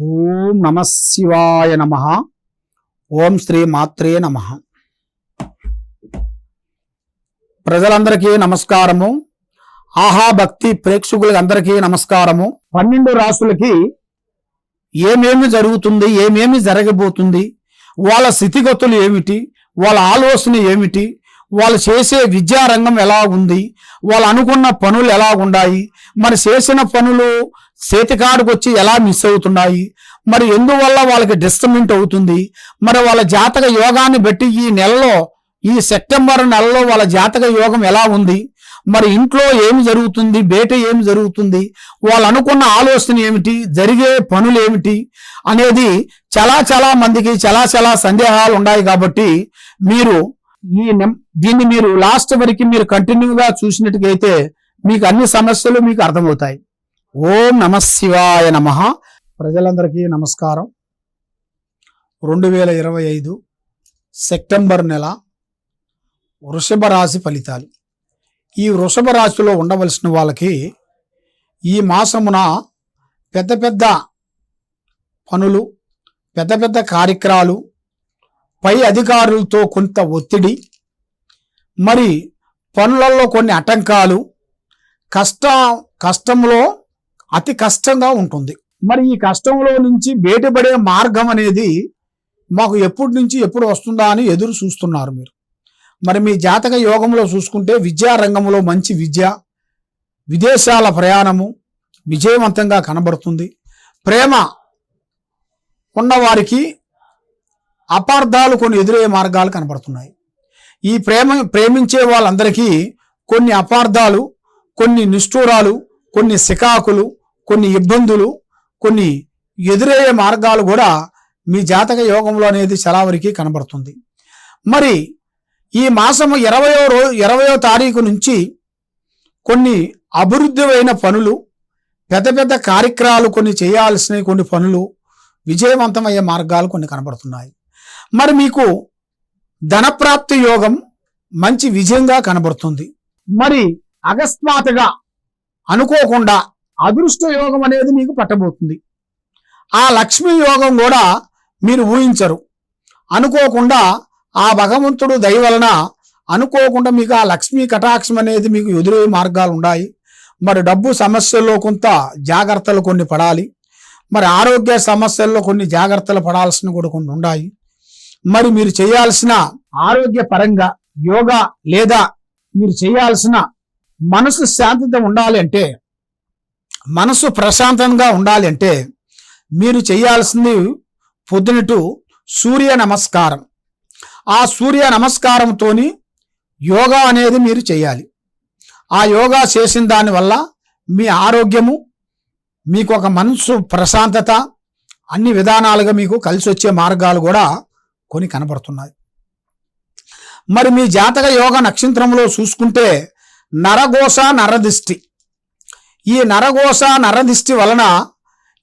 ఓం నమ శివాయ నమ. ఓం శ్రీ మాత్రే నమ. ప్రజలందరికీ నమస్కారము. ఆహా భక్తి ప్రేక్షకులందరికీ నమస్కారము. పన్నెండు రాసులకి ఏమేమి జరుగుతుంది ఏమేమి జరగబోతుంది వాళ్ళ స్థితిగతులు ఏమిటి వాళ్ళ ఆలోచన ఏమిటి వాళ్ళు చేసే విద్యారంగం ఎలా ఉంది వాళ్ళు అనుకున్న పనులు ఎలా ఉన్నాయి మరి చేసిన పనులు చేతికాడికి వచ్చి ఎలా మిస్ అవుతున్నాయి? మరి ఎందువల్ల వాళ్ళకి డిస్టర్బెంట్ అవుతుంది? మరి వాళ్ళ జాతక యోగాన్ని బట్టి ఈ నెలలో ఈ సెప్టెంబర్ నెలలో వాళ్ళ జాతక యోగం ఎలా ఉంది? మరి ఇంట్లో ఏమి జరుగుతుంది? బయట ఏమి జరుగుతుంది? వాళ్ళు అనుకున్న ఆలోచన ఏమిటి? జరిగే పనులు ఏమిటి? అనేది చాలా చాలా మందికి చాలా చాలా సందేహాలు ఉన్నాయి కాబట్టి మీరు ఈ దీన్ని మీరు లాస్ట్ వరకు మీరు కంటిన్యూగా చూసినట్టుగైతే మీకు అన్ని సమస్యలు మీకు అర్థమవుతాయి. ఓం నమ శివాయ నమ. ప్రజలందరికీ నమస్కారం. రెండు వేల ఇరవై ఐదు సెప్టెంబర్ నెల వృషభ రాశి ఫలితాలు. ఈ వృషభ రాశిలో ఉండవలసిన వాళ్ళకి ఈ మాసమున పెద్ద పెద్ద పనులు పెద్ద పెద్ద కార్యక్రమాలు పై అధికారులతో కొంత ఒత్తిడి మరి పనులలో కొన్ని ఆటంకాలు కష్ట కష్టంలో అతి కష్టంగా ఉంటుంది. మరి ఈ కష్టంలో నుంచి బయటపడే మార్గం అనేది మాకు ఎప్పటి నుంచి ఎప్పుడు వస్తుందా అని ఎదురు చూస్తున్నారు మీరు. మరి మీ జాతక యోగంలో చూసుకుంటే విద్యా రంగంలో మంచి విద్య విదేశాల ప్రయాణము విజయవంతంగా కనబడుతుంది. ప్రేమ ఉన్నవారికి అపార్థాలు కొన్ని ఎదురయ్యే మార్గాలు కనబడుతున్నాయి. ఈ ప్రేమ ప్రేమించే వాళ్ళందరికీ కొన్ని అపార్థాలు కొన్ని నిష్ఠూరాలు కొన్ని సికాకులు కొన్ని ఇబ్బందులు కొన్ని ఎదురయ్యే మార్గాలు కూడా మీ జాతక యోగంలో అనేది చలావరికి కనబడుతుంది. మరి ఈ మాసము ఇరవయో రోజు ఇరవయో తారీఖు నుంచి కొన్ని అభివృద్ధిమైన పనులు పెద్ద పెద్ద కార్యక్రమాలు కొన్ని చేయాల్సిన కొన్ని పనులు విజయవంతమయ్యే మార్గాలు కొన్ని కనబడుతున్నాయి. మరి మీకు ధనప్రాప్తి యోగం మంచి విజయంగా కనబడుతుంది. మరి అకస్మాత్తుగా అనుకోకుండా అదృష్ట యోగం అనేది మీకు పట్టబోతుంది. ఆ లక్ష్మీ యోగం కూడా మీరు ఊహించరు. అనుకోకుండా ఆ భగవంతుడు దయ వలన అనుకోకుండా మీకు ఆ లక్ష్మీ కటాక్షం అనేది మీకు ఎదురయ్యే మార్గాలు ఉన్నాయి. మరి డబ్బు సమస్యల్లో కొంత జాగ్రత్తలు కొన్ని పడాలి. మరి ఆరోగ్య సమస్యల్లో కొన్ని జాగ్రత్తలు పడాల్సిన కూడా కొన్ని ఉన్నాయి. మరి మీరు చేయాల్సిన ఆరోగ్య పరంగా యోగా లేదా మీరు చేయాల్సిన మనసు శాంతత ఉండాలి అంటే మనసు ప్రశాంతంగా ఉండాలి అంటే మీరు చేయాల్సింది పొద్దునటు సూర్య నమస్కారం. ఆ సూర్య నమస్కారంతోని యోగా అనేది మీరు చేయాలి. ఆ యోగా చేసిన దానివల్ల మీ ఆరోగ్యము మీకు ఒక మనసు ప్రశాంతత అన్ని విధానాలుగా మీకు కలిసి వచ్చే మార్గాలు కూడా కొన్ని కనబడుతున్నాయి. మరి మీ జాతక యోగ నక్షత్రంలో చూసుకుంటే నరగోస నరదిష్టి. ఈ నరఘోష నరదిష్టి వలన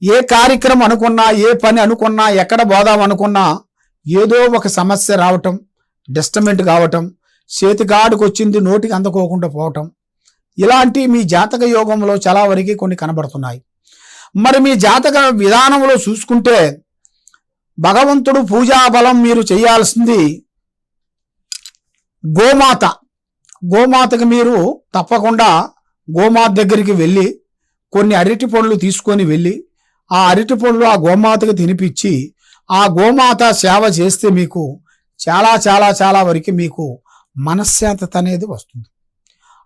ఏ కార్యక్రమం అనుకున్నా ఏ పని అనుకున్నా ఎక్కడ పోదాం అనుకున్నా ఏదో ఒక సమస్య రావటం డిస్టర్బెంట్ కావటం చేతికాడికి వచ్చింది నోటికి అందుకోకుండా పోవటం. ఇలాంటి మీ జాతక యోగంలో చాలా వరకు కొన్ని కనబడుతున్నాయి. మరి మీ జాతక విధానంలో చూసుకుంటే భగవంతుడు పూజా బలం మీరు చేయాల్సింది గోమాత. గోమాతకు మీరు తప్పకుండా గోమాత దగ్గరికి వెళ్ళి కొన్ని అరటి పండ్లు తీసుకొని వెళ్ళి ఆ అరటి పండ్లు ఆ గోమాతకి తినిపించి ఆ గోమాత సేవ చేస్తే మీకు చాలా చాలా చాలా వరకు మీకు మనశ్శాంతత అనేది వస్తుంది.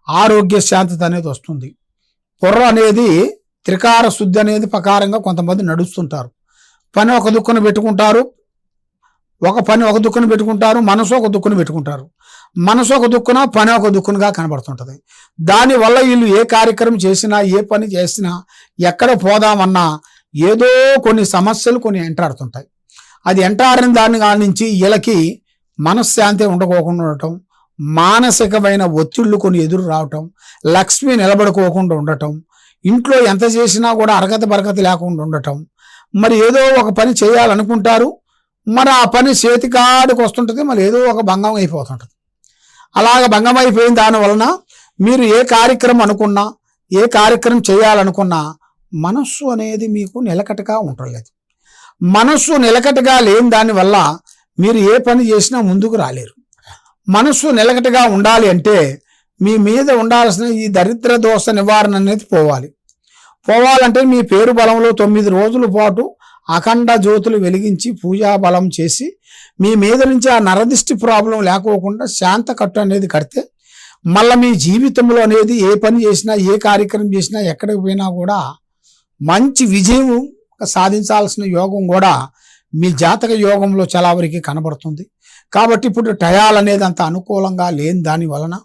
ఆరోగ్య శాంతత అనేది వస్తుంది. పొర్ర అనేది త్రికార శుద్ధి అనేది ప్రకారంగా కొంతమంది నడుస్తుంటారు. పని ఒక దుక్కును పెట్టుకుంటారు. ఒక పని ఒక దుక్కును పెట్టుకుంటారు మనసు ఒక దుక్కును పెట్టుకుంటారు. మనసు ఒక దుక్కున పని ఒక దుక్కునుగా కనబడుతుంటుంది. దానివల్ల వీళ్ళు ఏ కార్యక్రమం చేసినా ఏ పని చేసినా ఎక్కడ పోదామన్నా ఏదో కొన్ని సమస్యలు కొన్ని ఎంటాడుతుంటాయి. అది ఎంటాడిన దాని నుంచి వీళ్ళకి మనశ్శాంతి ఉండకోకుండా ఉండటం మానసికమైన ఒత్తిళ్ళు కొన్ని ఎదురు రావటం లక్ష్మి నిలబడుకోకుండా ఉండటం ఇంట్లో ఎంత చేసినా కూడా అరగత బరగత లేకుండా ఉండటం. మరి ఏదో ఒక పని చేయాలనుకుంటారు మరి ఆ పని చేతికాడికి వస్తుంటుంది మరి ఏదో ఒక భంగం అయిపోతుంటుంది. అలాగ భంగం అయిపోయిన దాని వలన మీరు ఏ కార్యక్రమం అనుకున్నా ఏ కార్యక్రమం చేయాలనుకున్నా మనస్సు అనేది మీకు నిలకటగా ఉండలేదు. మనస్సు నిలకటగా లేని దానివల్ల మీరు ఏ పని చేసినా ముందుకు రాలేరు. మనస్సు నిలకటగా ఉండాలి అంటే మీ మీద ఉండాల్సిన ఈ దరిద్ర దోష నివారణ అనేది పోవాలి. పోవాలంటే మీ పేరు బలంలో తొమ్మిది రోజుల పాటు అఖండ జ్యోతులు వెలిగించి పూజా బలం చేసి మీ మీద నుంచి ఆ నరదిష్టి ప్రాబ్లం లేకోకుండా శాంత కట్టు అనేది కడితే మళ్ళీ మీ జీవితంలో అనేది ఏ పని చేసినా ఏ కార్యక్రమం చేసినా ఎక్కడికి పోయినా కూడా మంచి విజయం సాధించాల్సిన యోగం కూడా మీ జాతక యోగంలో చాలా వరకు కనబడుతుంది. కాబట్టి ఇప్పుడు టయాల్ అనేది అంత అనుకూలంగా లేని దాని వలన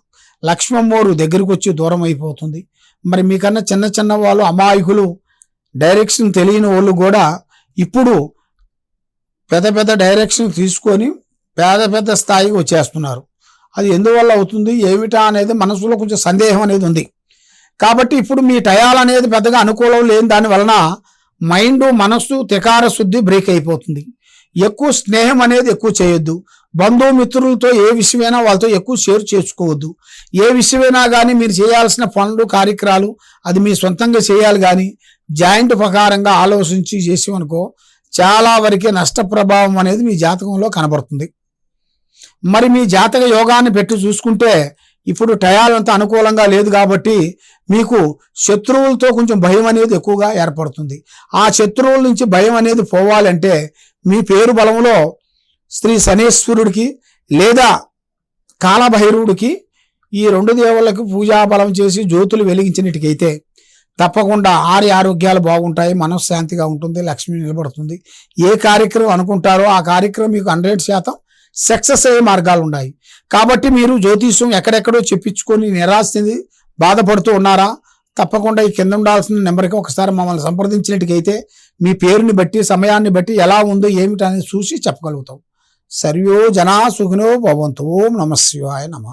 లక్ష్మమ్మోరు దగ్గరికి వచ్చి దూరం అయిపోతుంది. మరి మీకన్నా చిన్న చిన్న వాళ్ళు అమాయకులు డైరెక్షన్ తెలియని వాళ్ళు కూడా ఇప్పుడు పెద్ద పెద్ద డైరెక్షన్ తీసుకొని పెద్ద పెద్ద స్థాయికి వచ్చేస్తున్నారు. అది ఎందువల్ల అవుతుంది? ఏమిటా అనేది మనసులో కొంచెం సందేహం అనేది ఉంది. కాబట్టి ఇప్పుడు మీ టయాల్ అనేది పెద్దగా అనుకూలం లేని దాని వలన మైండ్ మనస్సు తికార శుద్ధి బ్రేక్ అయిపోతుంది. ఎక్కువ స్నేహం అనేది ఎక్కువ చేయొద్దు. బంధుమిత్రులతో ఏ విషయమైనా వాళ్ళతో ఎక్కువ షేర్ చేసుకోవద్దు. ఏ విషయమైనా కానీ మీరు చేయాల్సిన పనులు కార్యక్రమాలు అది మీ సొంతంగా చేయాలి కానీ జాయింట్ ప్రకారంగా ఆలోచించి చేసామనుకో చాలా వరకే నష్ట ప్రభావం అనేది మీ జాతకంలో కనబడుతుంది. మరి మీ జాతక యోగాన్ని పెట్టి చూసుకుంటే ఇప్పుడు టయాలంతా అనుకూలంగా లేదు కాబట్టి మీకు శత్రువులతో కొంచెం భయం అనేది ఎక్కువగా ఏర్పడుతుంది. ఆ శత్రువుల నుంచి భయం అనేది పోవాలంటే మీ పేరు బలంలో శ్రీ శనేశ్వరుడికి లేదా కాలభైరవుడికి ఈ రెండు దేవుళ్ళకి పూజా బలం చేసి జ్యోతులు వెలిగించినట్టుకైతే తప్పకుండా ఆరి ఆరోగ్యాలు బాగుంటాయి మనశ్శాంతిగా ఉంటుంది లక్ష్మి నిలబడుతుంది. ఏ కార్యక్రమం అనుకుంటారో ఆ కార్యక్రమం మీకు హండ్రెడ్ శాతం సక్సెస్ అయ్యే మార్గాలు ఉన్నాయి. కాబట్టి మీరు జ్యోతిష్యం ఎక్కడెక్కడో చెప్పించుకొని నిరాశింది బాధపడుతూ ఉన్నారా? తప్పకుండా ఈ కింద ఉండాల్సిన నెంబర్కి ఒకసారి మమ్మల్ని సంప్రదించినట్టుకైతే మీ పేరుని బట్టి సమయాన్ని బట్టి ఎలా ఉందో ఏమిటనేది చూసి చెప్పగలుగుతాం. సర్వో జనా సుఖినో భవంతు ఓం నమ శివాయ నమ.